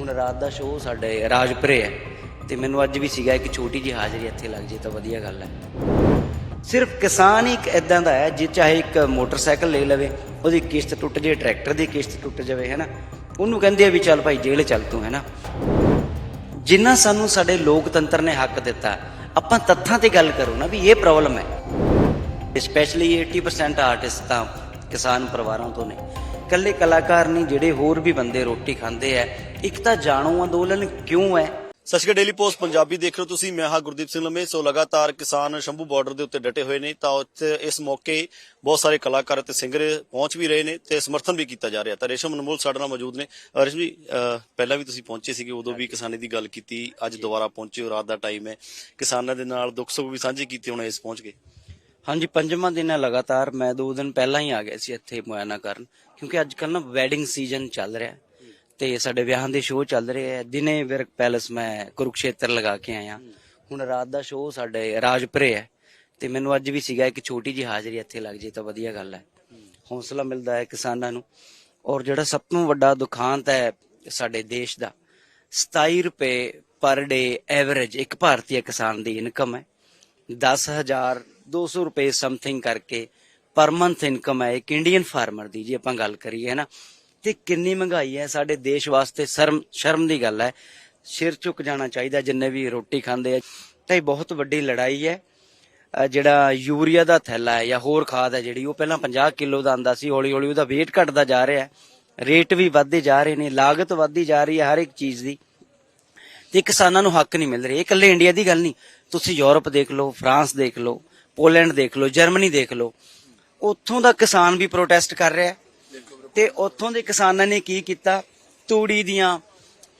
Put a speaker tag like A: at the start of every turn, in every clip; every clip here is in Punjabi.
A: ਹੁਣ ਰਾਤ ਦਾ ਸ਼ੋਅ ਸਾਡੇ ਰਾਜਪੁਰੇ ਹੈ ਤੇ ਮੈਨੂੰ ਅੱਜ ਵੀ ਸੀਗਾ ਇੱਕ ਛੋਟੀ ਜਿਹੀ ਹਾਜ਼ਰੀ ਇੱਥੇ ਲੱਗ ਜੇ ਤਾਂ ਵਧੀਆ ਗੱਲ ਹੈ। ਸਿਰਫ ਕਿਸਾਨ ਹੀ ਇੱਕ ਇਦਾਂ ਦਾ ਹੈ, ਜੇ ਚਾਹੇ ਇੱਕ ਮੋਟਰਸਾਈਕਲ ਲੈ ਲਵੇ, ਉਹਦੀ ਕਿਸ਼ਤ ਟੁੱਟ ਜੇ, ਟਰੈਕਟਰ ਦੀ ਕਿਸ਼ਤ ਟੁੱਟ ਜਾਵੇ ਹੈਨਾ ਉਹਨੂੰ ਕਹਿੰਦੇ ਆ ਵੀ ਚੱਲ ਭਾਈ ਜੇਲ੍ਹ ਚੱਲ ਤੂੰ ਹੈਨਾ ਜਿੰਨਾ ਸਾਨੂੰ ਸਾਡੇ ਲੋਕਤੰਤਰ ਨੇ ਹੱਕ ਦਿੱਤਾ, ਆਪਾਂ ਤੱਥਾਂ ਤੇ ਗੱਲ ਕਰੋ ਨਾ ਵੀ ਇਹ ਪ੍ਰੋਬਲਮ ਹੈ। ਸਪੈਸ਼ਲੀ 80% ਆਰਟਿਸਟ ਤਾਂ ਕਿਸਾਨ ਪਰਿਵਾਰਾਂ ਤੋਂ ਨੇ। ਇਕੱਲੇ ਕਲਾਕਾਰ ਨਹੀਂ, ਜਿਹੜੇ ਹੋਰ ਵੀ ਬੰਦੇ ਰੋਟੀ ਖਾਂਦੇ ਆ ਇੱਕ ਤਾਂ ਜਾਣੋ ਅੰਦੋਲਨ ਕਿਉਂ ਹੈ?
B: ਅਕਾਲ ਡੇਲੀ ਪੋਸਟ ਪੰਜਾਬੀ ਦੇਖ ਰਹੇ ਹੋ ਤੁਸੀਂ। ਮੈਂ ਹਾਂ ਗੁਰਦੀਪ ਸਿੰਘ ਲੰਮੇ। ਸੋ ਲਗਾਤਾਰ ਕਿਸਾਨ ਸ਼ੰਭੂ ਬਾਰਡਰ ਦੇ ਉੱਤੇ ਡਟੇ ਹੋਏ ਨੇ ਤਾਂ ਉੱਥੇ ਇਸ ਮੌਕੇ ਬਹੁਤ ਸਾਰੇ ਕਲਾਕਾਰ ਅਤੇ ਸਿੰਗਰ ਪਹੁੰਚ ਵੀ ਰਹੇ ਨੇ ਤੇ ਸਮਰਥਨ ਵੀ ਕੀਤਾ ਜਾ ਰਿਹਾ। ਤਾਂ ਰੇਸ਼ਮ ਅਨਮੋਲ ਸਾਡੇ ਨਾਲ ਮੌਜੂਦ ਨੇ। ਰੇਸ਼ਮ ਜੀ ਪਹਿਲਾਂ ਵੀ ਤੁਸੀਂ ਪਹੁੰਚੇ ਸੀਗੇ ਉਦੋਂ ਵੀ ਕਿਸਾਨੀ ਦੀ ਗੱਲ ਕੀਤੀ। ਅੱਜ ਦੁਬਾਰਾ ਪਹੁੰਚੇ ਹੋ ਰਾਤ ਦਾ ਟਾਈਮ ਹੈ। ਕਿਸਾਨਾਂ ਦੇ ਨਾਲ ਦੁੱਖ ਸੁੱਖ ਵੀ ਸਾਂਝੇ ਕੀਤੇ ਹੁਣ ਇਸ ਪਹੁੰਚ ਗਏ
A: ਹਾਂਜੀ ਪੰਜਵਾਂ ਦਿਨ ਹੈ ਲਗਾਤਾਰ। ਮੈਂ ਦੋ ਦਿਨ ਪਹਿਲਾਂ ਹੀ ਆ ਗਿਆ ਸੀ ਇੱਥੇ ਮੁਆਇਨਾ ਕਰਨ ਕਿਉਂਕਿ ਅੱਜ ਕੱਲ ਨਾ ਵੈਡਿੰਗ ਸੀਜ਼ਨ ਚੱਲ ਰਿਹਾ। ਤੇ ਸਾਡੇ ਵਿਆਹਾਂ ਦੇ ਸ਼ੋਅ ਚੱਲ ਰਹੇ ਆ। ਦਿਨੇ ਵਿਰਕ ਪੈਲਸ ਮੈਂ ਕੁਰੂਕਸ਼ੇਤਰ ਲਗਾ ਕੇ ਆਇਆ। ਹੁਣ ਰਾਤ ਦਾ ਸ਼ੋਅ ਸਾਡੇ ਰਾਜਪੁਰੇ ਹੈ। ਤੇ ਮੈਨੂੰ ਅੱਜ ਵੀ ਸੀਗਾ ਇੱਕ ਛੋਟੀ ਜਿਹੀ ਹਾਜ਼ਰੀ ਇੱਥੇ ਲੱਗ ਜੇ ਤਾਂ ਵਧੀਆ ਗੱਲ ਹੈ। ਹੌਸਲਾ ਮਿਲਦਾ ਹੈ ਕਿਸਾਨਾਂ ਨੂੰ। ਔਰ ਜਿਹੜਾ ਸਭ ਤੋਂ ਵੱਡਾ ਦੁਖਾਂਤ ਹੈ ਸਾਡੇ ਦੇਸ਼ ਦਾ 27 ਰੁਪਏ ਪਰ ਡੇ ਐਵਰੇਜ ਇੱਕ ਭਾਰਤੀ ਕਿਸਾਨ ਦੀ ਇਨਕਮ ਹੈ। 10200 ਰੁਪਏ ਸਮਥਿੰਗ ਕਰਕੇ ਪਰ ਮੰਥ ਇਨਕਮ ਹੈ। ਇੱਕ ਇੰਡੀਅਨ ਫਾਰਮਰ ਦੀ ਜੇ ਆਪਾਂ ਗੱਲ ਕਰੀਏ ਨਾ? ਤੇ ਕਿੰਨੀ ਮਹਿੰਗਾਈ ਹੈ, ਸਾਡੇ ਦੇਸ਼ ਵਾਸਤੇ ਸ਼ਰਮ ਸ਼ਰਮ ਦੀ ਗੱਲ ਹੈ। ਸਿਰ ਝੁਕ ਜਾਣਾ ਚਾਹੀਦਾ ਜਿੰਨੇ ਵੀ ਰੋਟੀ ਖਾਂਦੇ ਆ। ਤਾਂ ਇਹ ਬਹੁਤ ਵੱਡੀ ਲੜਾਈ ਹੈ। ਜਿਹੜਾ ਯੂਰੀਆ ਦਾ ਥੈਲਾ ਹੈ ਜਾਂ ਹੋਰ ਖਾਦ ਹੈ ਜਿਹੜੀ, ਉਹ ਪਹਿਲਾਂ 50 ਕਿਲੋ ਦਾ ਆਂਦਾ ਸੀ ਹੌਲੀ ਹੌਲੀ ਉਹਦਾ weight ਘਟਦਾ ਜਾ ਰਿਹਾ ਹੈ। ਰੇਟ ਵੀ ਵੱਧਦੇ ਜਾ ਰਹੇ ਨੇ, ਲਾਗਤ ਵੱਧਦੀ ਜਾ ਰਹੀ ਹੈ ਹਰ ਇੱਕ ਚੀਜ਼ ਦੀ। ਤੇ ਕਿਸਾਨਾਂ ਨੂੰ ਹੱਕ ਨਹੀਂ ਮਿਲ ਰਹੇ। ਇਹ ਇਕੱਲੇ ਇੰਡੀਆ ਦੀ ਗੱਲ ਨਹੀਂ। ਤੁਸੀਂ ਯੂਰਪ ਦੇਖ ਲਓ, ਫਰਾਂਸ ਦੇਖ ਲਓ, ਪੋਲੈਂਡ ਦੇਖ ਲਓ, ਜਰਮਨੀ ਦੇਖ ਲਓ। ਉੱਥੋਂ ਦਾ ਕਿਸਾਨ ਵੀ ਪ੍ਰੋਟੈਸਟ ਕਰ ਰਿਹਾ ਹੈ। ਤੇ ਉੱਥੋਂ ਦੇ ਕਿਸਾਨਾਂ ਨੇ ਕੀ ਕੀਤਾ? ਤੂੜੀ ਦੀਆਂ,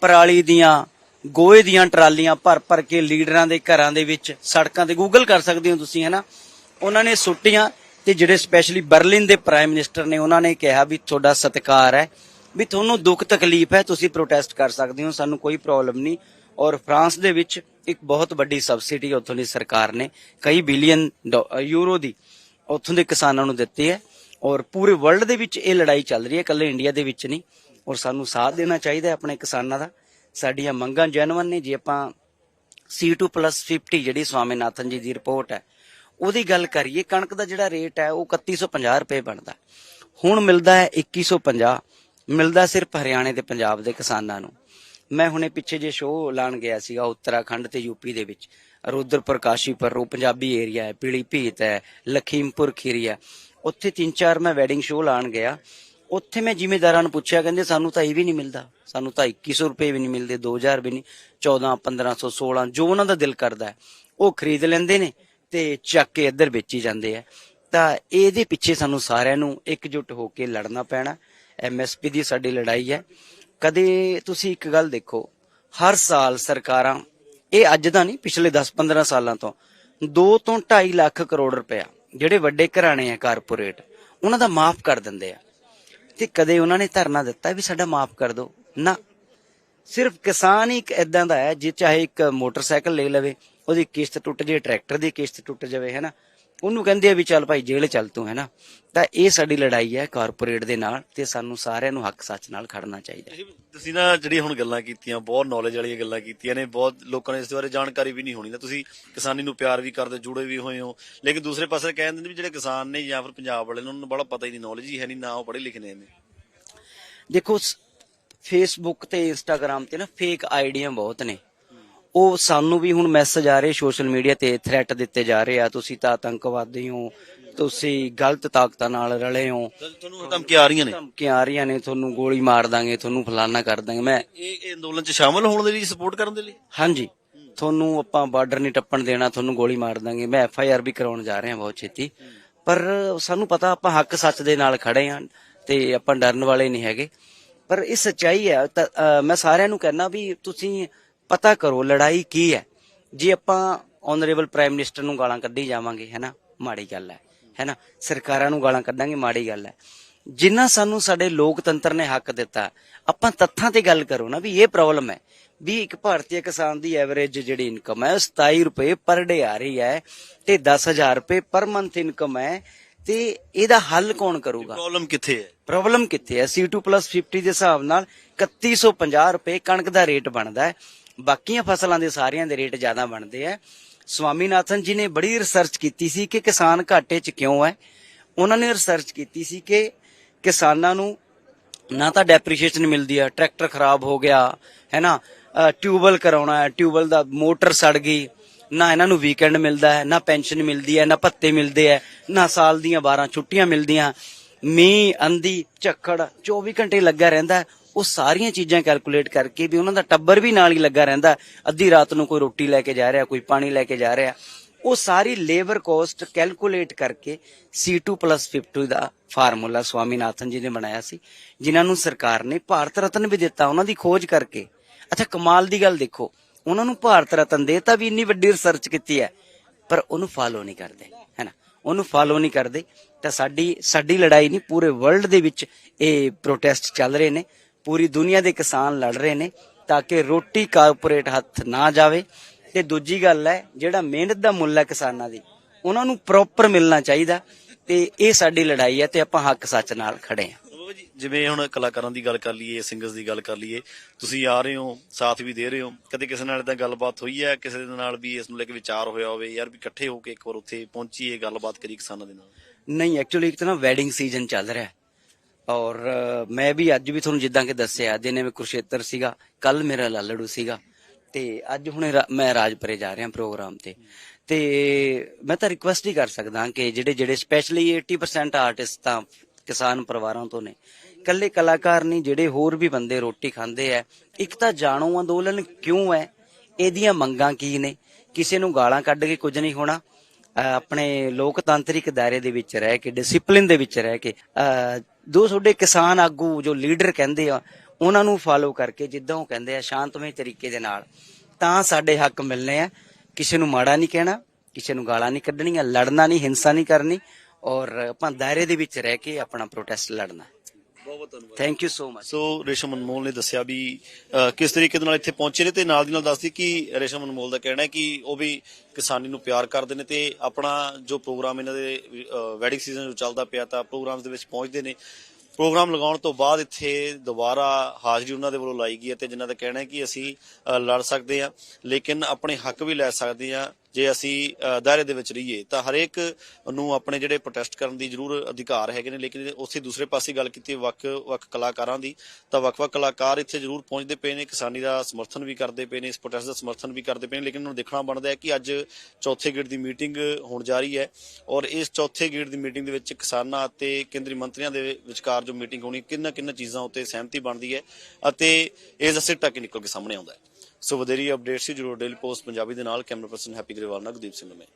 A: ਪਰਾਲੀ ਦੀਆਂ, ਗੋਹੇ ਦੀਆਂ ਟਰਾਲੀਆਂ ਭਰ ਭਰ ਕੇ ਲੀਡਰਾਂ ਦੇ ਘਰਾਂ ਦੇ ਵਿੱਚ, ਸੜਕਾਂ ਤੇ ਗੂਗਲ ਕਰ ਸਕਦੇ ਹੋ ਤੁਸੀਂ, ਹੈਨਾ? ਉਹਨਾਂ ਨੇ ਸੁੱਟੀਆਂ ਤੇ ਜਿਹੜੇ ਸਪੈਸ਼ਲੀ ਬਰਲਿਨ ਦੇ ਪ੍ਰਾਈਮ ਮਿਨਿਸਟਰ ਨੇ, ਉਹਨਾਂ ਨੇ ਕਿਹਾ ਵੀ ਤੁਹਾਡਾ ਸਤਿਕਾਰ ਹੈ, ਵੀ ਤੁਹਾਨੂੰ ਦੁੱਖ ਤਕਲੀਫ ਹੈ, ਤੁਸੀਂ ਪ੍ਰੋਟੈਸਟ ਕਰ ਸਕਦੇ ਹੋ, ਸਾਨੂੰ ਕੋਈ ਪ੍ਰੋਬਲਮ ਨਹੀਂ। ਔਰ ਫਰਾਂਸ ਦੇ ਵਿੱਚ ਇੱਕ ਬਹੁਤ ਵੱਡੀ ਸਬਸਿਡੀ ਉੱਥੋਂ ਦੀ ਸਰਕਾਰ ਨੇ, ਕਈ ਬਿਲੀਅਨ ਯੂਰੋ ਦੀ, ਉੱਥੋਂ ਦੇ ਕਿਸਾਨਾਂ ਨੂੰ ਦਿੱਤੀ ਹੈ। ਔਰ ਪੂਰੇ ਵਰਲਡ ਦੇ ਵਿੱਚ ਇਹ ਲੜਾਈ ਚੱਲ ਰਹੀ ਹੈ, ਇਕੱਲੇ ਇੰਡੀਆ ਦੇ ਵਿੱਚ ਨਹੀਂ। ਔਰ ਸਾਨੂੰ ਸਾਥ ਦੇਣਾ ਚਾਹੀਦਾ ਹੈ ਆਪਣੇ ਕਿਸਾਨਾਂ ਦਾ। ਸਾਡੀਆਂ ਮੰਗਾਂ ਜੈਨੂਅਨ ਨੇ। ਜੇ ਆਪਾਂ C2+50 ਜਿਹੜੀ ਸਵਾਮੀਨਾਥਨ ਜੀ ਦੀ ਰਿਪੋਰਟ ਹੈ, ਉਹਦੀ ਗੱਲ ਕਰੀਏ, ਕਣਕ ਦਾ ਜਿਹੜਾ ਰੇਟ ਹੈ, ਉਹ 3150 ਰੁਪਏ ਬਣਦਾ। ਹੁਣ ਮਿਲਦਾ ਹੈ 2150 ਮਿਲਦਾ ਸਿਰਫ ਹਰਿਆਣੇ ਤੇ ਪੰਜਾਬ ਦੇ ਕਿਸਾਨਾਂ ਨੂੰ। ਮੈਂ ਹੁਣੇ ਪਿੱਛੇ ਜੇ ਸ਼ੋਅ ਲਾਣ ਗਿਆ ਸੀਗਾ ਉੱਤਰਾਖੰਡ ਤੇ ਯੂਪੀ ਦੇ ਵਿੱਚ। ਰੁਦਰਪੁਰ, ਕਾਸ਼ੀਪੁਰ, ਉਹ ਪੰਜਾਬੀ ਏਰੀਆ ਹੈ ਪੀਲੀ ਭੀਤ ਹੈ, ਲਖੀਮਪੁਰ ਖੀਰੀ ਹੈ। ਉੱਥੇ ਤਿੰਨ ਚਾਰ ਮੈਂ ਵੈਡਿੰਗ ਸ਼ੋਅ ਲਾਣ ਗਿਆ। ਉੱਥੇ ਮੈਂ ਜ਼ਿਮੀਦਾਰਾਂ ਨੂੰ ਪੁੱਛਿਆ, ਕਹਿੰਦੇ ਸਾਨੂੰ ਤਾਂ ਇਹ ਵੀ ਨਹੀਂ ਮਿਲਦਾ। ਸਾਨੂੰ ਤਾਂ 2100 ਰੁਪਏ ਵੀ ਨਹੀਂ ਮਿਲਦੇ 2000 ਵੀ ਨਹੀਂ 14 1500 16 ਜੋ ਉਹਨਾਂ ਦਾ ਦਿਲ ਕਰਦਾ ਉਹ ਖਰੀਦ ਲੈਂਦੇ ਨੇ ਤੇ ਚੱਕ ਕੇ ਇੱਧਰ ਵੇਚੀ ਜਾਂਦੇ ਆ। ਤਾਂ ਇਹਦੇ ਪਿੱਛੇ ਸਾਨੂੰ ਸਾਰਿਆਂ ਨੂੰ ਇਕਜੁੱਟ ਹੋ ਕੇ ਲੜਨਾ ਪੈਣਾ। ਐਮਐਸਪੀ ਦੀ ਸਾਡੀ ਲੜਾਈ ਹੈ। ਕਦੇ ਤੁਸੀਂ ਇੱਕ ਗੱਲ ਦੇਖੋ, ਹਰ ਸਾਲ ਸਰਕਾਰਾਂ, ਇਹ ਅੱਜ ਦਾ ਨਹੀਂ, ਪਿਛਲੇ 10-15 ਸਾਲਾਂ ਤੋਂ 2 ਤੋਂ 2.5 ਲੱਖ ਕਰੋੜ ਰੁਪਇਆ ਜਿਹੜੇ ਵੱਡੇ ਘਰਾਣੇ ਆ ਕਾਰਪੋਰੇਟ, ਉਹਨਾਂ ਦਾ ਮਾਫ ਕਰ ਦਿੰਦੇ ਆ। ਤੇ ਕਦੇ ਉਹਨਾਂ ਨੇ ਧਰਨਾ ਦਿੱਤਾ ਵੀ ਸਾਡਾ ਮਾਫ ਕਰ ਦਿਓ। ਨਾ। ਸਿਰਫ ਕਿਸਾਨ ਹੀ ਇੱਕ ਇਦਾਂ ਦਾ ਹੈ, ਜੇ ਚਾਹੇ ਇੱਕ ਮੋਟਰਸਾਈਕਲ ਲੈ ਲਵੇ, ਉਹਦੀ ਕਿਸ਼ਤ ਟੁੱਟ ਜੇ, ਟਰੈਕਟਰ ਦੀ ਕਿਸ਼ਤ ਟੁੱਟ ਜਾਵੇ ਹੈਨਾ ਉਹਨੂੰ ਕਹਿੰਦੇ ਆ ਵੀ ਚੱਲ ਭਾਈ ਜੇਲ੍ਹ ਚੱਲ ਤੂੰ ਹੈਨਾ? ਤਾਂ ਇਹ ਸਾਡੀ ਲੜਾਈ ਹੈ ਕਾਰਪੋਰੇਟ ਦੇ ਨਾਲ ਤੇ ਸਾਨੂੰ ਸਾਰਿਆਂ ਨੂੰ ਹੱਕ ਸੱਚ ਨਾਲ ਖੜਨਾ ਚਾਹੀਦਾ ਹੈ।
B: ਤੁਸੀਂ ਨਾ ਜਿਹੜੀ ਹੁਣ ਗੱਲਾਂ ਕੀਤੀਆਂ ਬਹੁਤ ਨੌਲੇਜ ਵਾਲੀਆਂ ਗੱਲਾਂ ਕੀਤੀਆਂ ਨੇ ਬਹੁਤ ਲੋਕਾਂ ਨੂੰ ਇਸ ਬਾਰੇ ਜਾਣਕਾਰੀ ਵੀ ਨਹੀਂ ਹੋਣੀ। ਨਾ ਤੁਸੀਂ ਕਿਸਾਨੀ ਨੂੰ ਪਿਆਰ ਵੀ ਕਰਦੇ ਜੁੜੇ ਵੀ ਹੋਏ ਹੋ। ਲੇਕਿਨ ਦੂਸਰੇ ਪਾਸੇ ਕਹਿੰਦੇ ਨੇ ਵੀ ਜਿਹੜੇ ਕਿਸਾਨ ਨੇ ਜਾਂ ਫਿਰ ਪੰਜਾਬ ਵਾਲੇ ਨੇ ਉਹਨਾਂ ਨੂੰ ਬੜਾ ਪਤਾ ਹੀ ਨਹੀਂ ਨੌਲੇਜ ਹੀ ਹੈ ਨਹੀਂ ਨਾ ਉਹ ਪੜ੍ਹੇ ਲਿਖੇ ਨੇ
A: ਦੇਖੋ ਫੇਸਬੁੱਕ ਤੇ ਇੰਸਟਾਗ੍ਰam ਤੇ ਨਾ ਫੇਕ ਆਈਡੀਆਂ ਬਹੁਤ ਨੇ। ਉਹ ਸਾਨੂੰ ਵੀ ਹੁਣ ਮੈਸੇਜ ਆ ਰਹੇ ਸੋਸ਼ਲ ਮੀਡੀਆ ਤੇ ਥ੍ਰੈਟ ਦਿੱਤੇ ਜਾ ਰਹੇ ਆ। ਤੁਸੀਂ ਤਾਂ ਆਤੰਕਵਾਦੀ ਹੋ। ਤੁਸੀਂ ਗਲਤ ਤਾਕਤਾਂ ਨਾਲ ਰਲੇ ਹੋ।
B: ਤੁਹਾਨੂੰ ਧਮਕੀਆਂ ਆ ਰਹੀਆਂ ਨੇ?
A: ਧਮਕੀਆਂ ਆ ਰਹੀਆਂ ਨੇ ਤੁਹਾਨੂੰ ਗੋਲੀ ਮਾਰ ਦਾਂਗੇ ਤੁਹਾਨੂੰ ਫਲਾਨਾ ਕਰ ਦਾਂਗੇ। ਮੈਂ
B: ਇਹ ਇਹ ਅੰਦੋਲਨ 'ਚ ਸ਼ਾਮਲ ਹੋਣ ਦੇ ਲਈ ਸਪੋਰਟ ਕਰਨ ਦੇ ਲਈ?
A: ਹਾਂਜੀ। ਤੁਹਾਨੂੰ ਆਪਾਂ ਬਾਰਡਰ ਨਹੀਂ ਟੱਪਣ ਦੇਣਾ ਤੁਹਾਨੂੰ ਗੋਲੀ ਮਾਰ ਦਾਂਗੇ। ਮੈਂ ਐਫ ਆਈ ਆਰ ਵੀ ਕਰਾਉਣ ਜਾ ਰਿਹਾ ਬਹੁਤ ਛੇਤੀ। ਪਰ ਸਾਨੂੰ ਪਤਾ ਆਪਾਂ ਹੱਕ ਸੱਚ ਦੇ ਨਾਲ ਖੜੇ ਆਂ ਤੇ ਆਪਾਂ ਡਰਨ ਵਾਲੇ ਨਹੀਂ ਹੈਗੇ। ਪਰ ਇਹ ਸੱਚਾਈ ਹੈ। ਮੈਂ ਸਾਰਿਆਂ ਨੂੰ ਕਹਿਣਾ ਵੀ ਤੁਸੀਂ ਪਤਾ ਕਰੋ ਲੜਾਈ ਕੀ ਹੈ। ਜੇ ਆਪਾਂ ਆਨਰੇਬਲ ਪ੍ਰਾਈਮ ਮਿਨਿਸਟਰ ਨੂੰ ਗਾਲਾਂ ਕੱਢੀ ਜਾਵਾਂਗੇ ਹੈਨਾ ਮਾੜੀ ਗੱਲ ਹੈ ਹੈਨਾ ਸਰਕਾਰਾਂ ਨੂੰ ਗਾਲਾਂ ਕੱਢਾਂਗੇ ਮਾੜੀ ਗੱਲ ਹੈ। ਜਿੰਨਾ ਸਾਨੂੰ ਸਾਡੇ ਲੋਕਤੰਤਰ ਨੇ ਹੱਕ ਦਿੱਤਾ ਆਪਾਂ ਤੱਥਾਂ ਤੇ ਗੱਲ ਕਰੋ ਨਾ ਵੀ ਇਹ ਪ੍ਰੋਬਲਮ ਹੈ ਵੀ ਇੱਕ ਭਾਰਤੀ ਕਿਸਾਨ ਦੀ ਐਵਰੇਜ ਜਿਹੜੀ ਇਨਕਮ ਹੈ ਉਹ 27 ਰੁਪਏ ਪਰ ਡੇ ਆ ਰਹੀ ਹੈ ਤੇ 10000 ਰੁਪਏ ਪਰ ਮੰਥ ਇਨਕਮ ਹੈ ਤੇ ਇਹਦਾ ਹੱਲ ਕੌਣ ਕਰੂਗਾ?
B: ਪ੍ਰੋਬਲਮ ਕਿੱਥੇ ਹੈ?
A: ਪ੍ਰੋਬਲਮ ਕਿੱਥੇ ਹੈ? C2+50 ਦੇ ਹਿਸਾਬ ਨਾਲ 3150 ਰੁਪਏ ਕਣਕ ਦਾ ਰੇਟ ਬਣਦਾ ਹੈ। ਬਾਕੀਆਂ ਫਸਲਾਂ ਦੇ ਸਾਰਿਆਂ ਦੇ ਰੇਟ ਜ਼ਿਆਦਾ ਬਣਦੇ ਆ। ਸਵਾਮੀਨਾਥਨ ਜੀ ਨੇ ਬੜੀ ਰਿਸਰਚ ਕੀਤੀ ਸੀ ਕਿ ਕਿਸਾਨ ਘਾਟੇ 'ਚ ਕਿਉਂ ਹੈ। ਉਹਨਾਂ ਨੇ ਰਿਸਰਚ ਕੀਤੀ ਸੀ ਕਿ ਕਿਸਾਨਾਂ ਨੂੰ ਨਾ ਤਾਂ ਡੈਪਰੀਸ਼ੀਏਸ਼ਨ ਮਿਲਦੀ ਹੈ ਟਰੈਕਟਰ ਖਰਾਬ ਹੋ ਗਿਆ, ਹੈ ਨਾ? ਟਿਊਬਲ ਕਰਾਉਣਾ ਹੈ ਟਿਊਬਲ ਦਾ ਮੋਟਰ ਸੜ ਗਈ, ਨਾ ਇਹਨਾਂ ਨੂੰ ਵੀਕਐਂਡ ਮਿਲਦਾ ਹੈ, ਨਾ ਪੈਨਸ਼ਨ ਮਿਲਦੀ ਹੈ, ਨਾ ਭੱਤੇ ਮਿਲਦੇ ਹੈ, ਨਾ ਸਾਲ ਦੀਆਂ 12 ਛੁੱਟੀਆਂ ਮਿਲਦੀਆਂ। ਮੀਂਹ ਅੰਦੀ ਝੱਖੜ 24 ਘੰਟੇ ਲੱਗਾ ਰਹਿੰਦਾ ਉਹ ਸਾਰੀਆਂ ਚੀਜ਼ਾਂ ਕੈਲਕੂਲੇਟ ਕਰਕੇ ਵੀ ਉਹਨਾਂ ਦਾ ਟੱਬਰ ਵੀ ਨਾਲ ਹੀ ਲੱਗਾ ਰਹਿੰਦਾ। ਅੱਧੀ ਰਾਤ ਨੂੰ ਕੋਈ ਰੋਟੀ ਲੈ ਕੇ ਜਾ ਰਿਹਾ, ਕੋਈ ਪਾਣੀ ਲੈ ਕੇ ਜਾ ਰਿਹਾ। ਉਹ ਸਾਰੀ ਲੇਬਰ ਕੋਸਟ ਕੈਲਕੂਲੇਟ ਕਰਕੇ C2+50 ਦਾ ਫਾਰਮੂਲਾ ਸਵਾਮੀਨਾਥਨ ਜੀ ਨੇ ਬਣਾਇਆ ਸੀ, ਜਿਨ੍ਹਾਂ ਨੂੰ ਸਰਕਾਰ ਨੇ ਭਾਰਤ ਰਤਨ ਵੀ ਦਿੱਤਾ ਉਹਨਾਂ ਦੀ ਖੋਜ ਕਰਕੇ। ਅੱਛਾ, ਕਮਾਲ ਦੀ ਗੱਲ ਦੇਖੋ, ਉਹਨਾਂ ਨੂੰ ਭਾਰਤ ਰਤਨ ਦੇਤਾ ਵੀ ਇੰਨੀ ਵੱਡੀ ਰਿਸਰਚ ਕੀਤੀ ਹੈ, ਪਰ ਉਹਨੂੰ ਫਾਲੋ ਨਹੀਂ ਕਰਦੇ ਹੈਨਾ ਉਹਨੂੰ ਫਾਲੋ ਨਹੀਂ ਕਰਦੇ, ਤਾਂ ਸਾਡੀ ਸਾਡੀ ਲੜਾਈ ਨਹੀਂ, ਪੂਰੇ ਵਰਲਡ ਦੇ ਵਿੱਚ ਇਹ ਪ੍ਰੋਟੈਸਟ ਚੱਲ ਰਹੇ ਨੇ। ਪੂਰੀ ਦੁਨੀਆ ਦੇ ਕਿਸਾਨ ਲੜ ਰਹੇ ਨੇ ਤਾਂ ਕਿ ਰੋਟੀ ਕਾਰਪੋਰੇਟ ਹੱਥ ਨਾ ਜਾਵੇ। ਤੇ ਦੂਜੀ ਗੱਲ ਹੈ ਜਿਹੜਾ ਮਿਹਨਤ ਦਾ ਮੁੱਲ ਹੈ ਕਿਸਾਨਾਂ ਦੀ ਉਹਨਾਂ ਨੂੰ ਪ੍ਰੋਪਰ ਮਿਲਣਾ ਚਾਹੀਦਾ ਤੇ ਇਹ ਸਾਡੀ ਲੜਾਈ ਹੈ ਤੇ ਆਪਾਂ ਹੱਕ ਸੱਚ ਨਾਲ ਖੜੇ ਹਾਂ।
B: ਜਿਵੇਂ ਹੁਣ ਕਲਾਕਾਰਾਂ ਦੀ ਗੱਲ ਕਰ ਲਈਏ ਸਿੰਗਰਸ ਦੀ ਗੱਲ ਕਰ ਲਈਏ ਤੁਸੀਂ ਆ ਰਹੇ ਹੋ ਸਾਥ ਵੀ ਦੇ ਰਹੇ ਹੋ ਕਦੇ ਕਿਸੇ ਨਾਲ ਤਾਂ ਗੱਲਬਾਤ ਹੋਈ ਹੈ ਕਿਸੇ ਦੇ ਨਾਲ ਵੀ ਇਸ ਨੂੰ ਲੈ ਕੇ ਵਿਚਾਰ ਹੋਇਆ ਹੋਵੇ ਯਾਰ ਵੀ ਇਕੱਠੇ ਹੋ ਕੇ ਇੱਕ ਵਾਰ ਉੱਥੇ ਪਹੁੰਚੀਏ ਗੱਲਬਾਤ ਕਰੀ ਕਿਸਾਨਾਂ ਦੇ ਨਾਲ?
A: ਨਹੀਂ ਐਕਚੁਅਲੀ ਇੱਕ ਤਾਂ ਨਾ ਵੈਡਿੰਗ ਸੀਜ਼ਨ ਚੱਲ ਰਿਹਾ ਹੈ। ਔਰ ਮੈਂ ਵੀ ਅੱਜ ਵੀ ਤੁਹਾਨੂੰ ਜਿੱਦਾਂ ਕਿ ਦੱਸਿਆ ਦਿਨੇ ਮੈਂ ਕੁਰਸ਼ੇਤਰ ਸੀਗਾ ਕੱਲ ਮੇਰਾ ਲਾਲੜੂ ਸੀਗਾ। ਤੇ ਅੱਜ ਹੁਣ ਮੈਂ ਰਾਜਪੁਰੇ ਜਾ ਰਿਹਾ ਪ੍ਰੋਗਰਾਮ ਤੇ। ਤੇ ਮੈਂ ਤਾਂ ਰਿਕੁਐਸਟ ਹੀ ਕਰ ਸਕਦਾ ਕਿ ਜਿਹੜੇ ਜਿਹੜੇ ਸਪੈਸ਼ਲੀ 80% ਆਰਟਿਸਟ ਤਾਂ ਕਿਸਾਨ ਪਰਿਵਾਰਾਂ ਤੋਂ ਨੇ ਕੱਲੇ ਕਲਾਕਾਰ ਨਹੀਂ, ਜਿਹੜੇ ਹੋਰ ਵੀ ਬੰਦੇ ਰੋਟੀ ਖਾਂਦੇ ਆ ਇੱਕ ਤਾਂ ਜਾਣੋ ਅੰਦੋਲਨ ਕਿਉਂ ਹੈ ਇਹਦੀਆਂ ਮੰਗਾਂ ਕੀ ਨੇ? ਕਿਸੇ ਨੂੰ ਗਾਲਾਂ ਕੱਢ ਕੇ ਕੁਝ ਨਹੀਂ ਹੋਣਾ। ਆਪਣੇ ਲੋਕਤਾਂਤਰਿਕ ਦਾਇਰੇ ਦੇ ਵਿੱਚ ਰਹਿ ਕੇ ਡਿਸਪਲਿਨ ਦੇ ਵਿੱਚ ਰਹਿ ਕੇ ਦੋ ਤੁਹਾਡੇ ਕਿਸਾਨ ਆਗੂ ਜੋ ਲੀਡਰ ਕਹਿੰਦੇ ਆ, ਉਹਨਾਂ ਨੂੰ ਫਾਲੋ ਕਰਕੇ ਜਿੱਦਾਂ ਉਹ ਕਹਿੰਦੇ ਆ, ਸ਼ਾਂਤਮਈ ਤਰੀਕੇ ਦੇ ਨਾਲ, ਤਾਂ ਸਾਡੇ ਹੱਕ ਮਿਲਨੇ ਆ। ਕਿਸੇ ਨੂੰ ਮਾੜਾ ਨਹੀਂ ਕਹਿਣਾ, ਕਿਸੇ ਨੂੰ ਗਾਲਾਂ ਨਹੀਂ ਕੱਢਣੀਆਂ, ਲੜਨਾ ਨਹੀਂ, ਹਿੰਸਾ ਨਹੀਂ ਕਰਨੀ ਔਰ ਆਪਾਂ ਦਾਇਰੇ ਦੇ ਵਿੱਚ ਰਹਿ ਕੇ ਆਪਣਾ ਪ੍ਰੋਟੈਸਟ ਲੜਨਾ।
B: ਬਹੁਤ ਬਹੁਤ ਧੰਨਵਾਦ।
A: Thank you so much
B: so Resham Anmol ਨੇ ਦੱਸਿਆ ਵੀ ਕਿਸ ਤਰੀਕੇ ਦੇ ਨਾਲ ਇੱਥੇ ਪਹੁੰਚੇ ਨੇ ਤੇ ਨਾਲ ਦੀ ਨਾਲ ਦੱਸਦੀ ਕਿ ਰੇਸ਼ਮ ਅਨਮੋਲ ਦਾ ਕਹਿਣਾ ਹੈ ਕਿ ਉਹ ਵੀ ਕਿਸਾਨੀ ਨੂੰ ਪਿਆਰ ਕਰਦੇ ਨੇ ਤੇ ਆਪਣਾ ਜੋ ਪ੍ਰੋਗਰਾਮ ਇਹਨਾਂ ਦੇ ਵੈਡਿੰਗ ਸੀਜ਼ਨ ਜੋ ਚੱਲਦਾ ਪਿਆ ਤਾਂ ਪ੍ਰੋਗਰਾਮਸ ਦੇ ਵਿੱਚ ਪਹੁੰਚਦੇ ਨੇ। ਪ੍ਰੋਗਰਾਮ ਲਗਾਉਣ ਤੋਂ ਬਾਅਦ ਇੱਥੇ ਦੁਬਾਰਾ ਹਾਜ਼ਰੀ ਉਹਨਾਂ ਦੇ ਵੱਲੋਂ ਲਾਈ ਗਈ ਹੈ ਤੇ ਜਿਨ੍ਹਾਂ ਦਾ ਕਹਿਣਾ ਹੈ ਕਿ ਅਸੀਂ ਲੜ ਸਕਦੇ ਹਾਂ ਲੇਕਿਨ ਆਪਣੇ ਹੱਕ ਵੀ ਲੈ ਸਕਦੇ ਹਾਂ। ਜੇ ਅਸੀਂ ਦਾਇਰੇ ਦੇ ਵਿੱਚ ਰਹੀਏ, ਤਾਂ ਹਰੇਕ ਨੂੰ ਆਪਣੇ ਜਿਹੜੇ ਪ੍ਰੋਟੈਸਟ ਕਰਨ ਦੀ ਜ਼ਰੂਰ ਅਧਿਕਾਰ ਹੈਗੇ ਨੇ, ਲੇਕਿਨ ਉਸੇ ਦੂਸਰੇ ਪਾਸੇ ਗੱਲ ਕੀਤੀ ਵੱਖ ਵੱਖ ਕਲਾਕਾਰਾਂ ਦੀ, ਤਾਂ ਵੱਖ-ਵੱਖ ਕਲਾਕਾਰ ਇੱਥੇ ਜ਼ਰੂਰ ਪਹੁੰਚਦੇ ਪਏ ਨੇ, ਕਿਸਾਨੀ ਦਾ ਸਮਰਥਨ ਵੀ ਕਰਦੇ ਪਏ ਨੇ, ਇਸ ਪ੍ਰੋਟੈਸਟ ਦਾ ਸਮਰਥਨ ਵੀ ਕਰਦੇ ਪਏ ਨੇ, ਲੇਕਿਨ ਉਹਨਾਂ ਨੂੰ ਦੇਖਣਾ ਬਣਦਾ ਹੈ ਕਿ ਅੱਜ ਚੌਥੇ ਗੇੜ ਦੀ ਮੀਟਿੰਗ ਹੋਣ ਜਾ ਰਹੀ ਹੈ ਔਰ ਇਸ ਚੌਥੇ ਗੇੜ ਦੀ ਮੀਟਿੰਗ ਦੇ ਵਿੱਚ ਕਿਸਾਨਾਂ ਅਤੇ ਕੇਂਦਰੀ ਮੰਤਰੀਆਂ ਦੇ ਵਿਚਕਾਰ ਜੋ ਮੀਟਿੰਗ ਹੋਣੀ, ਕਿੰਨਾ ਕਿੰਨਾ ਚੀਜ਼ਾਂ ਉੱਤੇ ਸਹਿਮਤੀ ਬਣਦੀ ਹੈ ਅਤੇ ਇਸ ਦਾ ਟੱਕ ਕੀ ਨਿਕਲ ਕੇ ਸਾਹਮਣੇ ਆਉਂਦਾ ਹੈ। ਸੋ ਵਧੇਰੀ ਅਪਡੇਟਸ ਸੀ ਜਰੂਰ ਡੇਲੀ ਪੋਸਟ ਪੰਜਾਬੀ ਦੇ ਨਾਲ, ਕੈਮਰਾ ਪਰਸਨ ਹੈਪੀ ਗਰੇਵਾਲ ਨਾਲ ਗੁਰਦੀਪ ਸਿੰਘ ਮੈਂ